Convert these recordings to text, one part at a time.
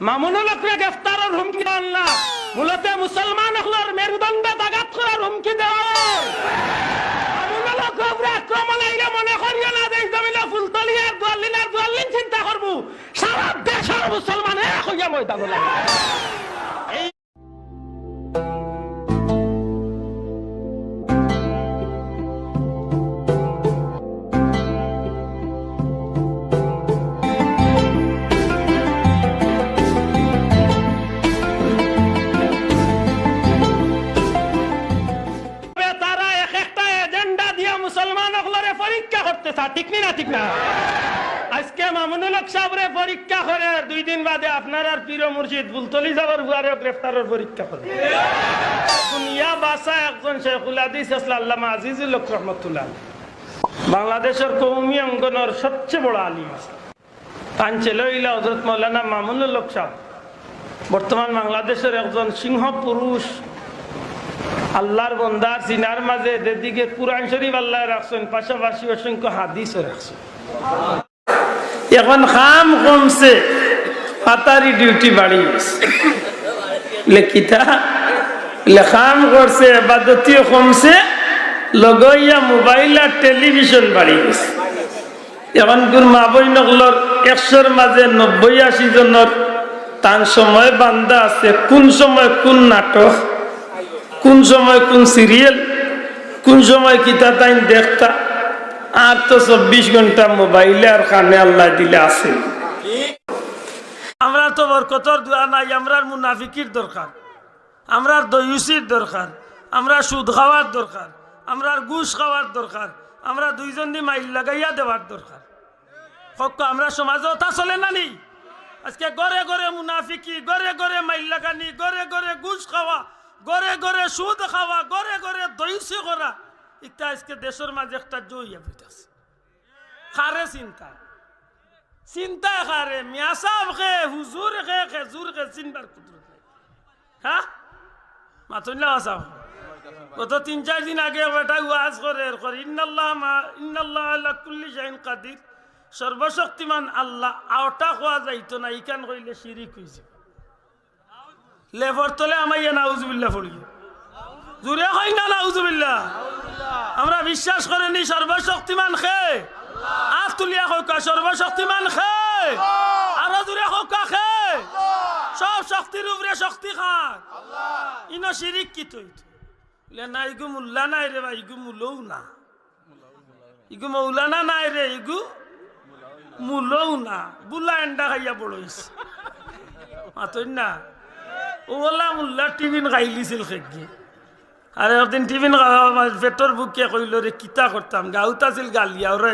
মামুনুল হকরে গ্রেফতারের হুমকি আনলা মূলত মুসলমান হলার মেরুদণ্ডে দাগাত করার হুমকি দেওয়ার মামুনুল হক উপরে আক্রমণ মনে করিও না দেশ জমিলে ফুলতলি আর দোয়ালিন আর দোয়ালিন চিন্তা করব। সারা দেশের মুসলমান এক হইয়া ময়দান ঠিক না ঠিক না। আজকে দুই দিন বাদে আপনার আর বুলতলি যাবার বুয়ারে পরীক্ষা দুনিয়া বাসা একজন শেখুল আল্লাহ আজিজুল রহমতুল্লাহ বাংলাদেশের কৌমি অঙ্গনের সবচেয়ে বড় আলিম তান ছেলে হইলা হজরত মৌলানা মামুনুল হক বর্তমান বাংলাদেশের একজন সিংহ পুরুষ আল্লাহর বন্দার সিনার মাঝে যেদিকে কুরআন শরীফ আল্লাহ রাখছেন, পাশাপাশি অসংখ্য হাদিসও রাখছেন। এখন খাম কমছে, পাতারি ডিউটি বাড়ি লেখিতা লেখাম করছে এবাদতিও কমছে, লগইয়া মোবাইল আর টেলিভিশন বাড়ি গেছে। এখন কোন মা বই নগলর একশোর মাঝে নব্বই আশি জনের তার সময় বান্ধা আছে, কোন সময় কোন নাটক? কোন সময় কোন সিরিয়াল কোন সময় কিতা তাই দেখতা? আর তো চব্বিশ ঘণ্টা মোবাইলে আর কানে আল্লাহ দিলে আছে। আমরা তো বরকতর দোয়া নাই, আমরার মুনাফিকির দরকার, আমরার দয়ুসির দরকার, আমরা সুদ খাওয়ার দরকার, আমরার ঘুষ খাওয়ার দরকার, আমরা দুইজন দি মাইল লাগাইয়া দেওয়ার দরকার। হক, আমরা সমাজে তা চলে না নি? আজকে গড়ে গড়ে মুনাফিকি, গড়ে গড়ে মাইল লাগানি, গড়ে গড়ে ঘুষ খাওয়া গড়ে গড়ে সুদ খাওয়া গড়ে গড়ে দৈসি করা। ইটা আজকে দেশের মাঝে একটা জইয়া বইতাছে খারে চিন্তা। চিন্তা খারে মিয়া সাহেব খে হুজুর খে খেজুর খে চিনবার কুদরত নাই। হ্যাঁ? মাতুল্লাহ সাহেব গত তিন, চার দিন আগে বেটা ওয়াজ করে করে, ইন্নাল্লাহ মা, ইন্নাল্লাহ আলা কুল্লি শাইন কাদির। সর্বশক্তিমান আল্লাহ, আওটা খোয়া যাইতো না ইকান কইলে শিরিক হইছে। লেফর তলে আমাইয়া নাউজুবিল্লাহ পড়িয়ে জুড়ে হয় না নাউজুবিল্লাহ। আমরা বিশ্বাস করিনি সর্বশক্তিমান খে আখ তুলিয়া কৌকা সর্বশক্তিমান খে আরও জুড়ে কৌকা খে সব শক্তির উপরে শক্তি খান ইনো শিরিক কি বলে, না, ইগু মুল্লা নাই রে বা ইগু মুলৌ না। ইগু মৌলানা নাই রে, ইগু মুলৌ না। বুলা এন্ডা খাইয়া পড়ইছে মাতই না। OLA Mulla tiffin খাইলিছিল খেকি। আর একদিন টিফিন খাওয়া পেটর বুকে কইল রে কিতা করতাম গাউতাছিল গালিয়া ওরা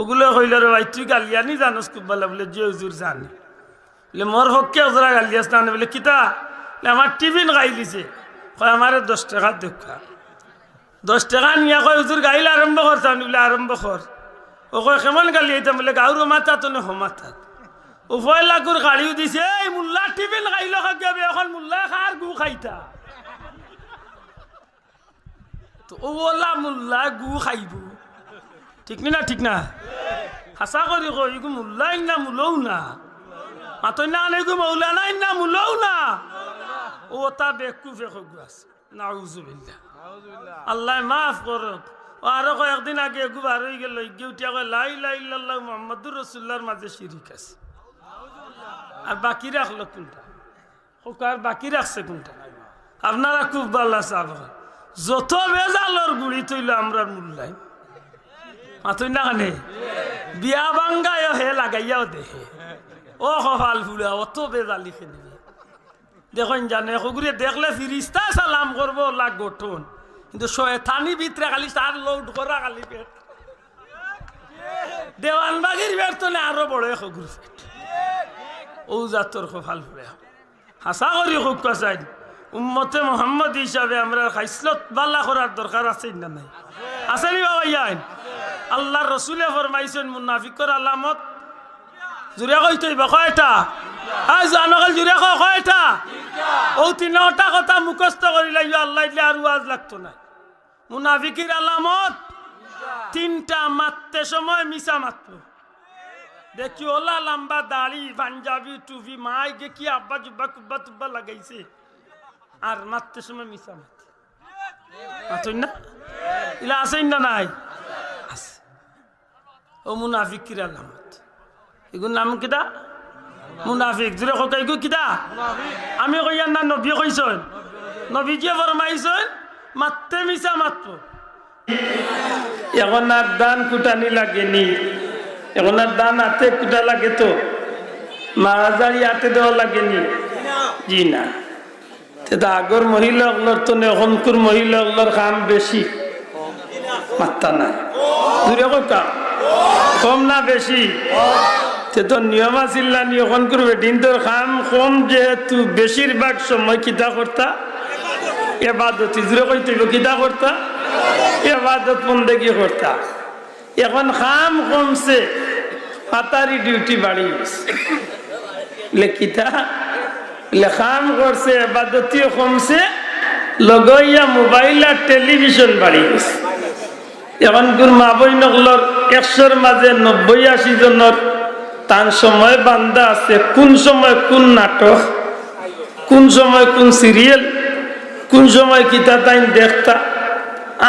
ওগুলো কইল রে ভাই, তুই গালিয়া নি জানোস খুব ভালো বলে, যে হুজুর জানি। বলে মোর হককে ওজরা গালিয়াস না বলে, কিতা? আমার টিফিন খাইলিছে কয় আমারে দশ টাকা দেখা দশ টাকা নিয়ে কয় হুজুর গাইলে আরম্ভ করতাম বলে আরম্ভ কর ও কয়, কেমন গালি আইতাম? বলে গাউর মাথা তো নে হমাথা উভয় লাগুর গাড়িও দিছে, এই মুল্লা টিফিন খাইল খাবে এখন মুল্লা খার গু খাইতা। তো ওলা মুল্লা গু খাইব। ঠিক না ঠিক না? হাসা করি কই ইগু মুল্লা না মুলৌ না। মাতই না আনাইগু মৌলা নাই না মুলৌ না। ও তা বেকুফে খগু আছে। নাউজুবিল্লাহ। আল্লাহ মাফ করক আরও কয়েকদিন আগে এগু বার হয়ে গেল ইউটিয়া কয়, লাই লাই মুহাম্মাদুর রাসূলুল্লাহর মাঝে শিরিক আছে। আর বাকি রাখল কোনটা? আর বাকি রাখছে কোনটা? আপনারা খুব ভালো চাব যত বেজালর গুড়ি তৈল আমরা মূল্যায়। মাতুই না কানে বিয়া বাঙ্গায় হে লাগাইয়াও দেখে ও কপাল ফুলা, অত বেজালি খেলি দেখুন জানে সগুরে দেখলে ফিরিস্তা সালাম করব লাগ গঠন। কিন্তু শয়তানি ভিতরে খালি তার লোড করা খালি পেট। দেওয়ানবাগির পেট তো আরও বড় পেট ও জাতর কপাল ফুলে। হাসা করি খুব কাছাই উম্মতে মোহাম্মদ হিসাবে আমরা খাইসলত বাল্লা করার দরকার আছে না নাই? আছে নি বাবা ইয়াইন আল্লাহ রসুলে ফরমাইছেন মুনাফিকর আলামত। জুড়ে কইতই বা কয়টা আই জানকাল জুড়ে কয় কয়টা ও তিনটা কথা মুখস্থ করি লাগিব আল্লাহ দিলে আর ওয়াজ লাগতো না। মুনাফিকির আলামত তিনটা মারতে সময় মিশা মাত্র। দেখি ওলা লম্বা দাড়ি পাঞ্জাবি টুপি মাই গে কি আব্বা জুব্বা কুব্বা টুব্বা লাগাইছে আর মারতে সময় মিশা মাতুন না ইলা আসেন না নাই আছে মুনাফিক কিরা নামত এগুর নাম কিতা মুনাফিক জুড়ে কথা এগু কিতা আমি কইয়ার না নবী কইছন নবী যে ফরমাইছন মারতে মিশা মাত্র এখন আর দান কুটানি লাগেনি এখন আর দান হাতে কুটা লাগে তো? মারাজারি হাতে দেওয়া লাগেনি? জি না। আগর মহিলাগুলোর তো এখনকার মহিলাগুলোর কাম বেশি। মাত্তা নাই দূরে কাম কম না বেশি? তে নিয়ম আছিল না নিয়খন করবে দিন তোর কাম কম যেহেতু বেশিরভাগ সময় কিতা করতা? এবাদত। কইতে কিতা করতা? এবাদত বন্দেগি করতা। এখন খাম কমছে, পাতারি ডিউটি বাড়ি গেছে। লেখিতা লেখাম করছে এবাদতিও কমছে, লগইয়া মোবাইল আর টেলিভিশন বাড়ি গেছে। এখন কোন মা বই নকলর একশোর মাঝে নব্বই আশি জনের তার সময় বান্ধা আছে, কোন সময় কোন নাটক, কোন সময় কোন সিরিয়াল কোন সময় কিতা তাই দেখতা।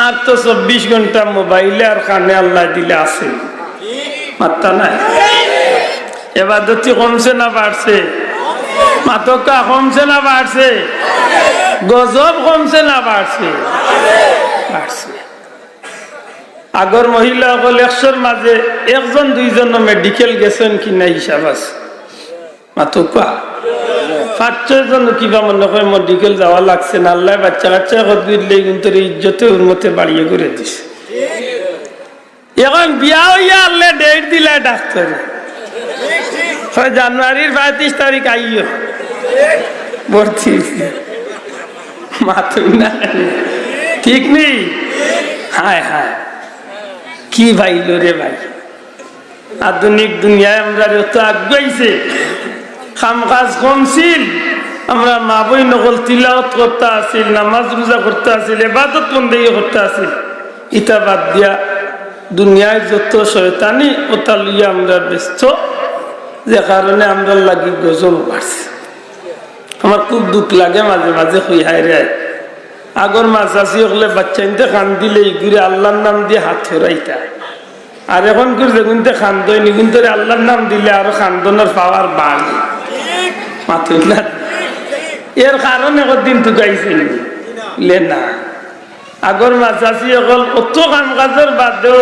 আর তো চব্বিশ ঘণ্টা মোবাইলে আর কানে আল্লাহ দিলে আছে। মাত্তা নাই। এবার দতি কমছে না বাড়ছে? মাতকা কমছে না বাড়ছে? গজব কমছে না বাড়ছে? বাড়ছে। আগর মহিলা সকল একশোর মাঝে একজন দুইজন মেডিকেল গেছেন কি না হিসাব আছে। মাতকা পাঁচ ছয় জন কিবা মনে করে মেডিকেল যাওয়া লাগছে না? আল্লাহ বাচ্চা কাচ্চা দিলে কিন্তু ইজ্জতে ওর মতে বাড়িয়ে করে দিছে। এখন বিয়া হইয়া আল্লাহ ডেট দিলা ডাক্তার। জানুয়ারির পঁয়ত্রিশ তারিখ আইও। ভর্তি। মাতুই না। ঠিক নেই? হায় হায়। কি ভাইল রে ভাই? আধুনিক দুনিয়ায় আমরা যত আগাইছে খাম কাজ কমছিল। আমরা মা বই নকল তিলাওত করতে আসিল নামাজ রোজা করতে আসিল এবাদত বন্দেগি করতে আসিল ইটা বাদ দিয়া দুনিয়ায় যত শয়তানি ওটা লইয়া আমরা ব্যস্ত, যে কারণে আমরা লাগি গজল বাড়ছে। আমার খুব দুঃখ লাগে মাঝে মাঝে হই হায় রে। আগর মাছ আসি হলে বাচ্চা ইনতে খান দিলে ঘুরে আল্লাহর নাম দিয়ে হাত ফেরাইতা। আর এখন করে দেখুন খান্দই নিগুন তোরে আল্লাহর নাম দিলে আরও খান্দনের পাওয়ার বাড়। মাথুই না এর কারণে দিন টুকাইছে লে না। আগর মাছ আসি অকল অত কাম কাজের বাদেও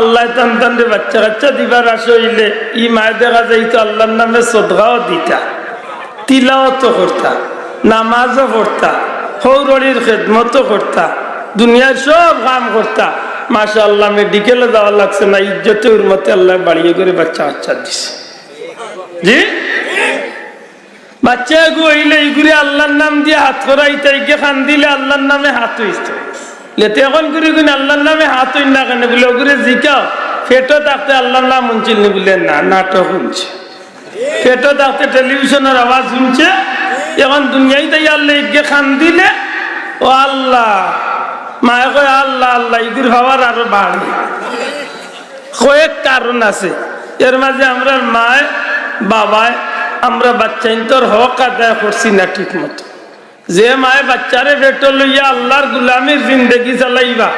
আল্লাহ টান টান বাচ্চা কাচ্চা দিবার আসইলে ই মায় দেখা যাইতো আল্লাহর নামে সদগাও দিতা। তিলাও তো করতা, নামাজও পড়তা হৌরড়ির খেদমতো করতা, দুনিয়ার সব কাম করতা। মাসা আল্লাহ মেডিকেলে যাওয়া লাগছে না ইজ্জতে মতে আল্লাহ বাড়িয়ে করে বাচ্চা বাচ্চা দিছে। জি? বাচ্চা গু হইলে এইগুলি আল্লাহর নাম দিয়ে হাত করাই তাইকে খান দিলে আল্লাহর নামে হাত হইছে। আল্লাহর নামে হাত না জিকাও। আল্লাহর নাম নি নাটক শুনছে শুনছে এখন তাই আল্লাহ ও আল্লাহ, মায়ে কয়, আল্লাহ আল্লাহ আরও বাড়ে। কয়েক কারণ আছে। এর মাঝে আমরা মায়, বাবায় আমরা বাচ্চা তোর হক আদায় করছি না ঠিক মতো যে মায়ে বাচ্চারে বেটো লইয়া আল্লাহর গুলামির জিন্দগি চালাইবা,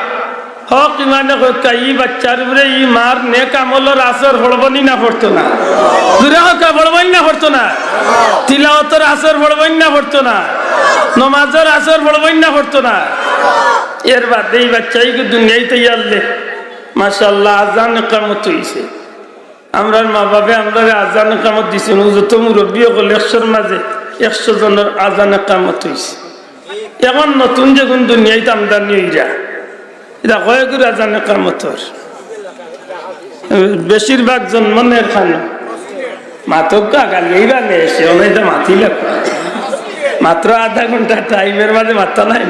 হক ইমানে ই বাচ্চার উপরে ই মার নে কামলর আসর হড়বনি না পড়তো না। দূরে হকা বড়বই না পড়তো না। তিলাওতর আসর বড়বই না পড়তো না। নমাজর আসর বড়বই না পড়তো না। এর বাদে এই বাচ্চাই দুনিয়ায় তো ইয়াল্লে। মাসাল্লাহ আজান কামত হইছে। আমরা মা বাবা আমরা আজান কামত দিছে। যত মুরব্বী হল একশোর মাঝে একশো জনের আজান কামত হইছে। এখন নতুন যখন দুনিয়ায় আমদানি হইরা এটা কয়েকগুর আজান কামতর বেশিরভাগ জন্মনের খানো মাতক গালিয়েই রানে এসে অনেকটা মাতি মাত্র আধা ঘণ্টা টাইমের মাঝে মাত্রা নাই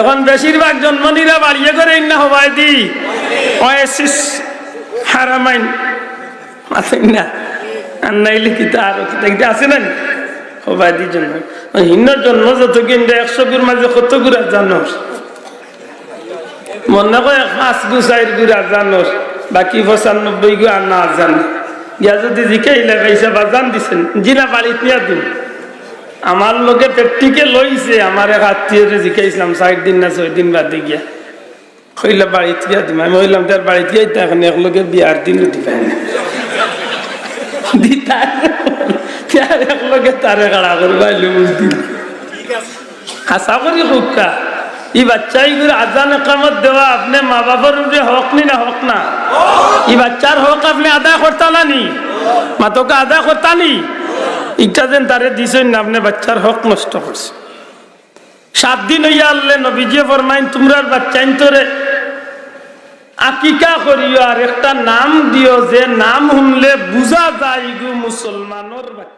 এখন বেশিরভাগ জন্মনিরা বাড়িয়ে করে না হবাই দি। হারামাইন না। আছে না কত চার না গিয়া যদি দিন। আমার লোকে প্রেকটিকে লইছে, আমার এক আত্মীয়রে জিকাইছিলাম ষাট দিন না ছয় দিন বাদে গিয়া। কইলে বাড়িতে গিয়া দিম, আমি বললাম তার বাড়িতে গিয়ে এখন একলগে বিয়ার দিনও দিবেন দিতার তার একলগে তারে কাড়া করবা লুজ দিন করি হুক্কা ই আজান দেওয়া আপনি মা বাবার উপরে হক নি না হক না ই বাচ্চার হক আপনি আদায় করতা না নি মাতকে আদায় করতা নি ইটা যেন তারে দিছেন না আপনি বাচ্চার হক নষ্ট করছে সাত দিন হইয়া আনলে নবীজিয়ে ফরমাইন তোমরার বাচ্চাইন তোরে আকিকা করিও আর একটা নাম দিও যে নাম শুনলে বুঝা যায় গু মুসলমানের বাচ্চা।